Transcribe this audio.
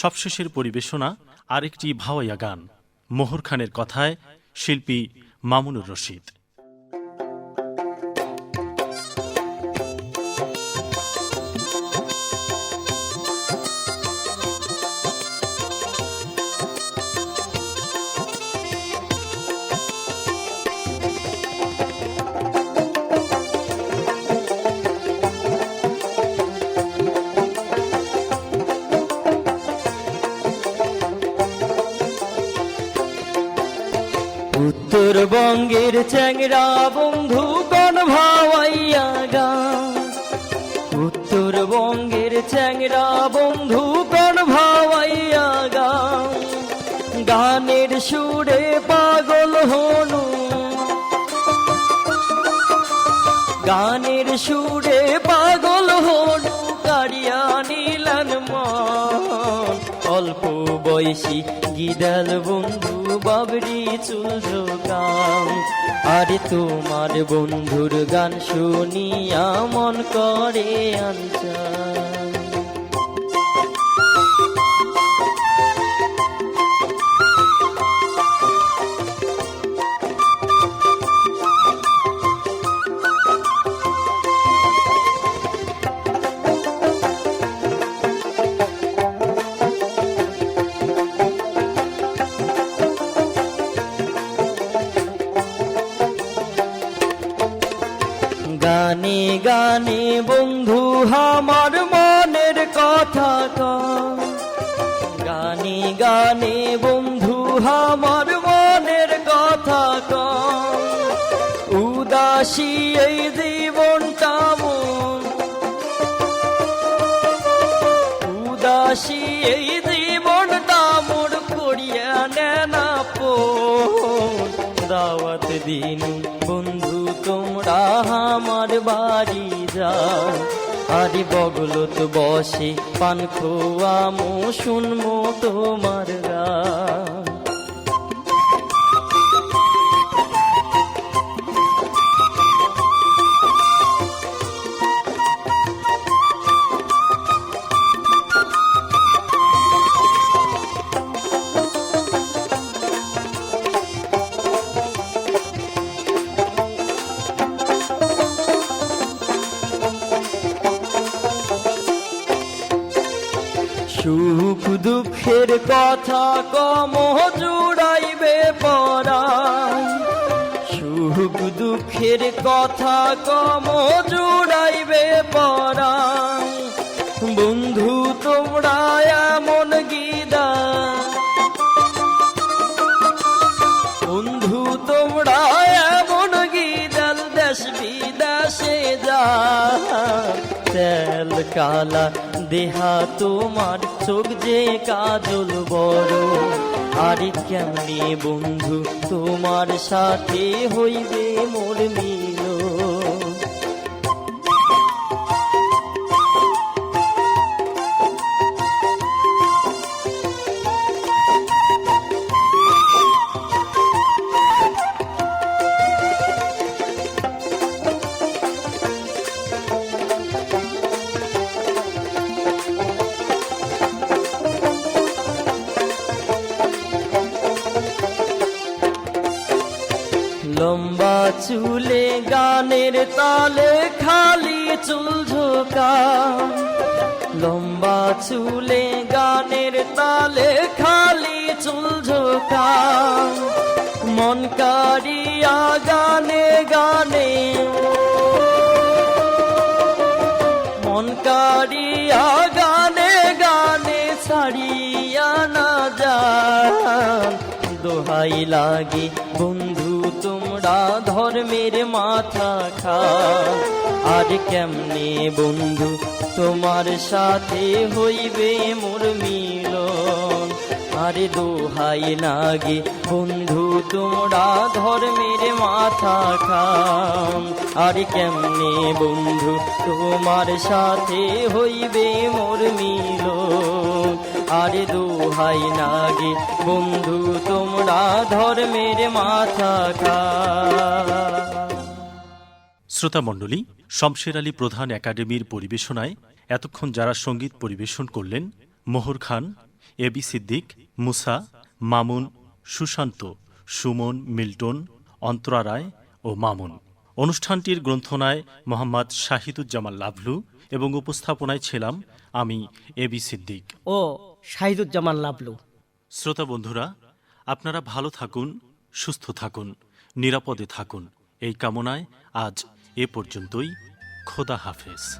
সবশেষের পরিবেশনা আরেকটি ভাওয়াইয়া গান। মোহর খানের কথায় শিল্পী মামুনুর রশিদ। উত্তরবঙ্গের চ্যাংরা বন্ধু কোন ভাওয়াইয়া গান উত্তরবঙ্গের চ্যাংরা বন্ধু কোন ভাওয়াইয়া গান গানের সুরে পাগল হনু। গানের সুরে বয়সী গিদাল বন্ধু বাবরি চুল কাম আরে তোমার বন্ধুর গান শুনিয়া মন করে আনচা মনের কথা। গানে গানে বন্ধু, আমার মনের কথা। উদাসী এই জীবনটা মন উদাসী এই জীবনটা মোর করিয়া নেনা পোন দাওয়াত দিন। বন্ধু, তোমরা আমার বাড়ি যাও। আরে বগলত বসে পান খোয়া খোয়ামো শুনমো তোমার গান দুঃখের কথা কম জুড়াইবে পরা। সুখ দুঃখের কথা কম জুড়াইবে পরা। বন্ধু, তোমরা এমন গিদা বন্ধু, তোমরা এমন গিদাল দেশ বিদেশে যা। তেল, কালা দেহা তোমার চোখ যে কাজল বড় আরে কেমনি বন্ধু তোমার সাথে হইবে মোর লম্বা চুলে গানের তালে খালি চুল ঝোকা। লম্বা চুলে গানের তালে খালি চুল ঝোকা। মন কারিয়া গানে গানে। মন কারিয়া গানে গানে ছাড়িয়া না যান। দোহাই লাগে বন্ধু তোমরা ধর্মের মাথা খা। আর কেমনে বন্ধু, তোমার সাথে হইবে মোর মিলন। আরে দোহাই লাগে বন্ধু, তোমরা ধর্মের মাথা খাম আরে কেমনে বন্ধু, তোমার সাথে হইবে মোর মিল আরে দোহাই লাগে বন্ধু তোমরা ধর্মের মাথা খা শ্রোতামণ্ডলী শমশের আলী প্রধান একাডেমির পরিবেশনায় এতক্ষণ যারা সংগীত পরিবেশন করলেন মোহর খান এবি সিদ্দিক মুসা মামুন সুশান্ত সুমন মিল্টন অন্তরা রায় ও মামুন। অনুষ্ঠানটির গ্রন্থনায় মোহাম্মদ শাহিদুজ্জামান লাভলু এবং উপস্থাপনায় ছিলাম আমি এবি সিদ্দিক। ও শাহিদুজ্জামান লাভলু শ্রোতা বন্ধুরা, আপনারা ভালো থাকুন, সুস্থ থাকুন, নিরাপদে থাকুন। এই কামনায় আজ এ পর্যন্তই। খোদা হাফেজ।